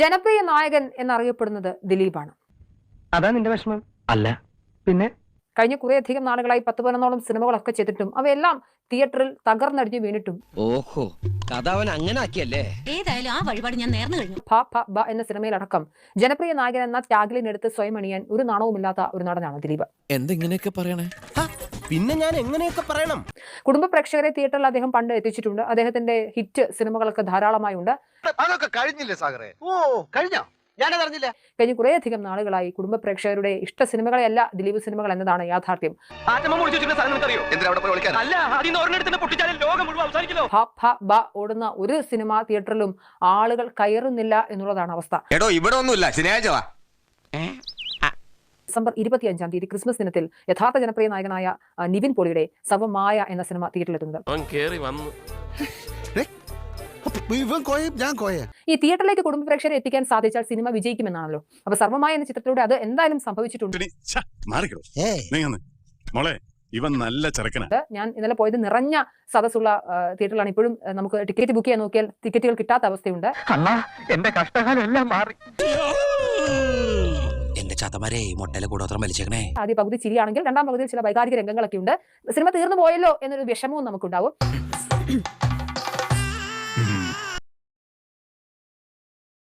ജനപ്രിയ നായകൻ എന്നറിയപ്പെടുന്നത് ദിലീപാണ്. അതാ നിന്റെ വിഷമം. അല്ല പിന്നെ? കഴിഞ്ഞ കുറെ കുറേയധികം നാളുകളായി പത്ത് പതിനൊന്നോളം സിനിമകളൊക്കെ ചെയ്തിട്ടും അവയെല്ലാം തിയേറ്ററിൽ തകർന്നടിഞ്ഞു വീണിട്ടും. ഓഹോ കഥാവൻ അങ്ങനെ ആക്കിയല്ലേ? ഏതായാലും ആ വഴിപാട് ഞാൻ നേർന്നു കഴിഞ്ഞു. ഭ ഭ ബ എന്ന സിനിമയിലടക്കം ജനപ്രിയ നായകൻ എന്ന ടാഗ്ലിനെടുത്ത് സ്വയം അണിയാൻ ഒരു നാണവുമില്ലാത്ത ഒരു നടനാണ് ദിലീപ്. എന്തിങ്ങനെയൊക്കെ പറയണേ? പിന്നെ ഞാൻ എങ്ങനെയൊക്കെ പറയണം? കുടുംബ പ്രേക്ഷകരെ തിയേറ്ററിൽ അദ്ദേഹം പണ്ട് എത്തിച്ചിട്ടുണ്ട്. അദ്ദേഹത്തിന്റെ ഹിറ്റ് സിനിമകളൊക്കെ ധാരാളമായി ഉണ്ട് അതൊക്കെ കഴിഞ്ഞില്ലേ സാഗറെ? ഓ കഴിഞ്ഞോ? ഞാനത് അറിഞ്ഞില്ല. കഴിഞ്ഞ കുറേയധികം നാളുകളായി കുടുംബ പ്രേക്ഷകരുടെ ഇഷ്ട സിനിമകളെയല്ല ദിലീപ് സിനിമകൾ എന്നതാണ് യാഥാർത്ഥ്യം. ഓടുന്ന ഒരു സിനിമ തിയേറ്ററിലും ആളുകൾ കയറുന്നില്ല എന്നുള്ളതാണ് അവസ്ഥ. എടോ ഇവിടെ ഒന്നുമില്ല. ശനിയാഴ്ച വാ. ഡിസംബർ ഇരുപത്തിയഞ്ചാം തീയതി ക്രിസ്മസ് ദിനത്തിൽ യഥാർത്ഥ ജനപ്രിയ നായകനായ നിവിൻ പോളിയുടെ സവമായ എന്ന സിനിമ തിയേറ്ററിലെത്തുന്നത്. ഈ തിയേറ്ററിലേക്ക് കുടുംബ പ്രേക്ഷകരെ എത്തിക്കാൻ സാധിച്ചാൽ സിനിമ വിജയിക്കുമെന്നാണല്ലോ. അപ്പൊ സർവമായ എന്ന ചിത്രത്തിലൂടെ അത് എന്തായാലും സംഭവിച്ചിട്ടുണ്ട്. ഇവൻ നല്ല ഞാൻ ഇന്നലെ പോയത് നിറഞ്ഞ സദസ്സുള്ള തിയേറ്ററിലാണ്. ഇപ്പോഴും നമുക്ക് ടിക്കറ്റ് ബുക്ക് ചെയ്യാൻ നോക്കിയാൽ ടിക്കറ്റുകൾ കിട്ടാത്ത അവസ്ഥയുണ്ട്. എന്റെ കഷ്ടകാലം എല്ലാം മാറി. ചതമരെ മൊട്ടയിലെ കൂടോത്രം വലിച്ചേക്കണേ. ആദ്യ പകുതി ചിരിയാണെങ്കിൽ രണ്ടാം പകുതിയിൽ ചില വൈകാരിക രംഗങ്ങളൊക്കെ ഉണ്ട്. സിനിമ തീർന്നു പോയല്ലോ എന്നൊരു വിഷമവും നമുക്കുണ്ടാവും.